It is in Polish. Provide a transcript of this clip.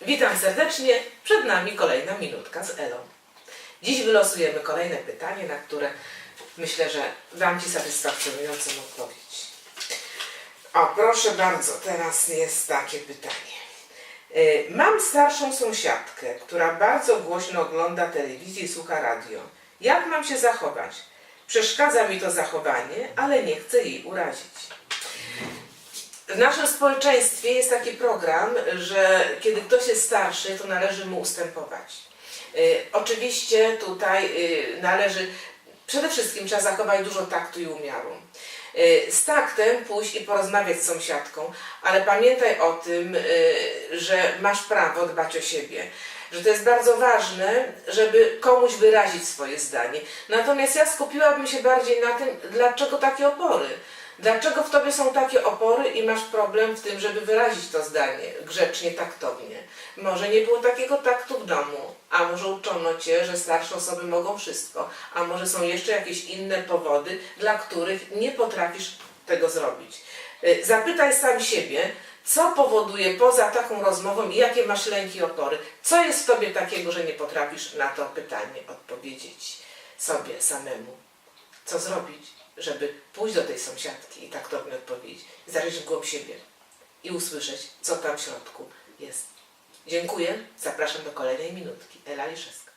Witam serdecznie. Przed nami kolejna minutka z Elą. Dziś wylosujemy kolejne pytanie, na które myślę, że dam Ci satysfakcjonującą odpowiedź. O, proszę bardzo, teraz jest takie pytanie. Y, Mam starszą sąsiadkę, która bardzo głośno ogląda telewizję i słucha radio. Jak mam się zachować? Przeszkadza mi to zachowanie, ale nie chcę jej urazić. W naszym społeczeństwie jest taki program, że kiedy ktoś jest starszy, to należy mu ustępować. Y, oczywiście tutaj y, należy, przede wszystkim trzeba zachować dużo taktu i umiaru. Y, z taktem pójść i porozmawiać z sąsiadką, ale pamiętaj o tym, że masz prawo dbać o siebie. Że to jest bardzo ważne, żeby komuś wyrazić swoje zdanie. Natomiast ja skupiłabym się bardziej na tym, dlaczego takie opory. Dlaczego w tobie są takie opory i masz problem w tym, żeby wyrazić to zdanie grzecznie, taktownie? Może nie było takiego taktu w domu, a może uczono cię, że starsze osoby mogą wszystko, a może są jeszcze jakieś inne powody, dla których nie potrafisz tego zrobić. Y, Zapytaj sam siebie, co powoduje poza taką rozmową i jakie masz lęki opory? Co jest w tobie takiego, że nie potrafisz na to pytanie odpowiedzieć sobie samemu? co zrobić, żeby pójść do tej sąsiadki i taktownie odpowiedzieć, zajrzeć w głąb siebie i usłyszeć, co tam w środku jest. Dziękuję. Zapraszam do kolejnej minutki. Ela Liszewska.